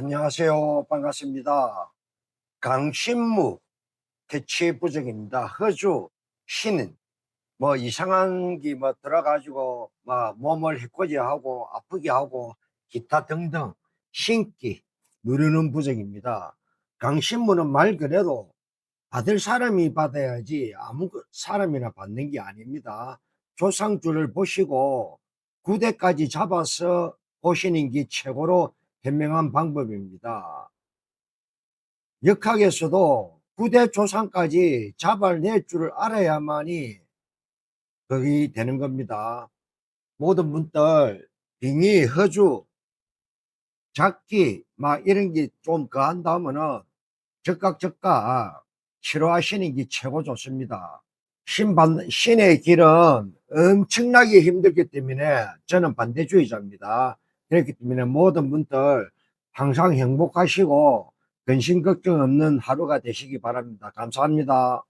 안녕하세요. 반갑습니다. 강신무 퇴치 부적입니다. 허주 신은 뭐 이상한 게 뭐 들어가지고 뭐 몸을 해코지하고 아프게 하고 기타 등등 신기 누르는 부적입니다. 강신무는 말 그대로 받을 사람이 받아야지 아무 그 사람이나 받는 게 아닙니다. 조상줄을 보시고 구대까지 잡아서 보시는 게 최고로 현명한 방법입니다. 역학에서도 구대 조상까지 잡아낼 줄 알아야만이 그게 되는 겁니다. 모든 분들 빙의, 허주, 작기 막 이런 게좀 거한다면은 적각 적각 치료하시는 게 최고 좋습니다. 신 받는, 신의 길은 엄청나게 힘들기 때문에 저는 반대주의자입니다. 그렇기 때문에 모든 분들 항상 행복하시고 근심 걱정 없는 하루가 되시기 바랍니다. 감사합니다.